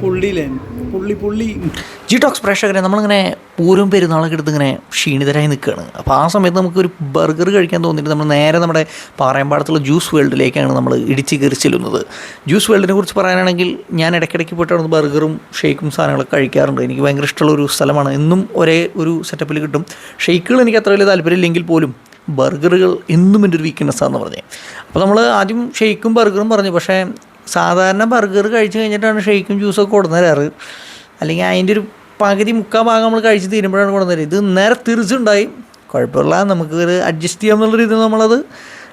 പുള്ളിയില്ലേ? പുള്ളി പുള്ളി. G talks പ്രേക്ഷകരെ നമ്മളിങ്ങനെ പൂരം പെരുന്നാളൊക്കെ എടുത്ത് ഇങ്ങനെ ക്ഷീണിതരായി നിൽക്കുകയാണ്. അപ്പോൾ ആ സമയത്ത് നമുക്കൊരു ബർഗർ കഴിക്കാൻ തോന്നിയിട്ട് നമ്മൾ നേരെ നമ്മുടെ പാറയമ്പാടത്തുള്ള ജ്യൂസ് വേൾഡിലേക്കാണ് നമ്മൾ ഇടിച്ച് കയറി ചെല്ലുന്നത്. ജ്യൂസ് വേൾഡിനെ കുറിച്ച് പറയാനാണെങ്കിൽ ഞാൻ ഇടയ്ക്കിടയ്ക്ക് പോയിട്ട് അവിടെ ബർഗറും ഷേക്കും സാധനങ്ങളൊക്കെ കഴിക്കാറുണ്ട്. എനിക്ക് ഭയങ്കര ഇഷ്ടമുള്ള ഒരു സ്ഥലമാണ്. എന്നും ഒരേ ഒരു സെറ്റപ്പിൽ കിട്ടും. ഷേക്കുകൾ എനിക്ക് അത്ര വലിയ താല്പര്യമില്ലെങ്കിൽ പോലും ബർഗറുകൾ എന്നും എന്റെ ഒരു വീക്ക്നെസ്സാണെന്ന് പറഞ്ഞേ. പറഞ്ഞത് അപ്പോൾ നമ്മൾ ആദ്യം ഷെയ്ക്കും ബർഗറും പറഞ്ഞു. പക്ഷേ സാധാരണ ബർഗർ കഴിച്ച് കഴിഞ്ഞിട്ടാണ് ഷെയ്ക്കും ജ്യൂസൊക്കെ കൊടുന്നു തരാറ് അല്ലെങ്കിൽ അതിന്റെ ഒരു പകുതി മുക്കാൽ ഭാഗം നമ്മൾ കഴിച്ച് തീരുമ്പോഴാണ് കൊടുന്ന ഇത് നേരെ തിരിച്ചുണ്ടായി. കുഴപ്പമില്ല. നമുക്ക് ഒരു അഡ്ജസ്റ്റ് ചെയ്യാം എന്നുള്ള രീതിയിൽ നമ്മളത്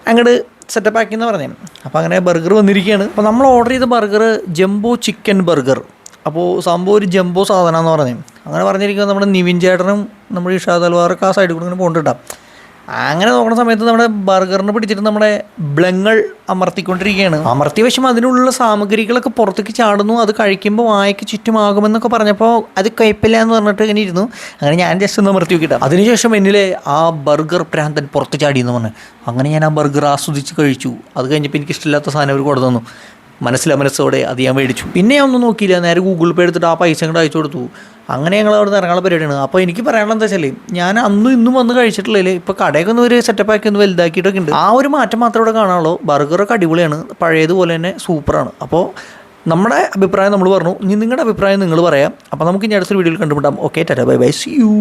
അങ്ങോട്ട് സെറ്റപ്പ് ആക്കി എന്ന് പറഞ്ഞേ. അപ്പോൾ അങ്ങനെ ബർഗർ വന്നിരിക്കുകയാണ് അപ്പോൾ നമ്മൾ ഓർഡർ ചെയ്ത ബർഗർ ജംബോ ചിക്കൻ ബർഗർ. അപ്പോൾ സംഭവം ഒരു ജംബോ സാധനമാണെന്ന് പറഞ്ഞു. അങ്ങനെ പറഞ്ഞിരിക്കുമ്പോൾ നമ്മുടെ നിവിൻ ചേട്ടനും നമ്മുടെ ഇഷാദ് അൽവാറൊക്കെ ആ സൈഡിൽ കൂടെ ഇങ്ങനെ പോകണ്ടിട്ടാം. അങ്ങനെ നോക്കുന്ന സമയത്ത് നമ്മുടെ ബർഗറിന് പിടിച്ചിട്ട് നമ്മുടെ ബ്ലങ്ങൾ അമർത്തിക്കൊണ്ടിരിക്കുകയാണ്. അമർത്തിയ വശം അതിനുള്ള സാമഗ്രികളൊക്കെ പുറത്തേക്ക് ചാടുന്നു. അത് കഴിക്കുമ്പോൾ വായക്ക് ചുറ്റുമാകുമെന്നൊക്കെ പറഞ്ഞപ്പോൾ അത് കുഴപ്പമില്ല എന്ന് പറഞ്ഞിട്ട് ഇങ്ങനെ ഇരുന്നു. അങ്ങനെ ഞാൻ ജസ്റ്റ് ഒന്ന് അമർത്തി നോക്കിയിട്ട്. അതിനുശേഷം എന്നിലെ ആ ബർഗർ പ്രാന്തൻ പുറത്ത് ചാടിയെന്ന് പറഞ്ഞു. അങ്ങനെ ഞാൻ ആ ബർഗർ ആസ്വദിച്ച് കഴിച്ചു. അത് കഴിഞ്ഞപ്പോൾ എനിക്ക് ഇഷ്ടമില്ലാത്ത സാധനം അവർ കൊടുത്തു തന്നു മനസ്സിലെ മനസ്സോടെ അത് ഞാൻ മേടിച്ചു. പിന്നെ ഞാൻ ഒന്നും നോക്കിയില്ല. നേരെ ഗൂഗിൾ പേ എടുത്തിട്ട് ആ പൈസ അങ്ങോട്ട് അയച്ചു കൊടുത്തു. അങ്ങനെ ഞങ്ങൾ അവിടെ നിന്ന് പരിപാടിയാണ്. അപ്പോൾ എനിക്ക് പറയാനുള്ള എന്താ വെച്ചാൽ ഞാൻ അന്നും ഇന്നും വന്ന് കഴിച്ചിട്ടില്ലേ ഇപ്പോൾ കടയൊക്കെ ഒന്ന് ഒരു സെറ്റപ്പാക്കി ഒന്ന് വലുതാക്കിയിട്ടൊക്കെ ഉണ്ട്. ആ ഒരു മാറ്റം മാത്രമേ ഇവിടെ കാണാനുള്ളൂ. ബർഗറൊക്കെ അടിപൊളിയാണ്. പഴയതുപോലെ തന്നെ സൂപ്പറാണ് അപ്പോൾ നമ്മുടെ അഭിപ്രായം നമ്മൾ പറഞ്ഞു. ഇനി നിങ്ങളുടെ അഭിപ്രായം നിങ്ങൾ പറയാം. അപ്പോൾ നമുക്ക് ഇനി അടുത്തൊരു വീഡിയോയിൽ കണ്ടുമുട്ടാം. Okay tata bye bye see you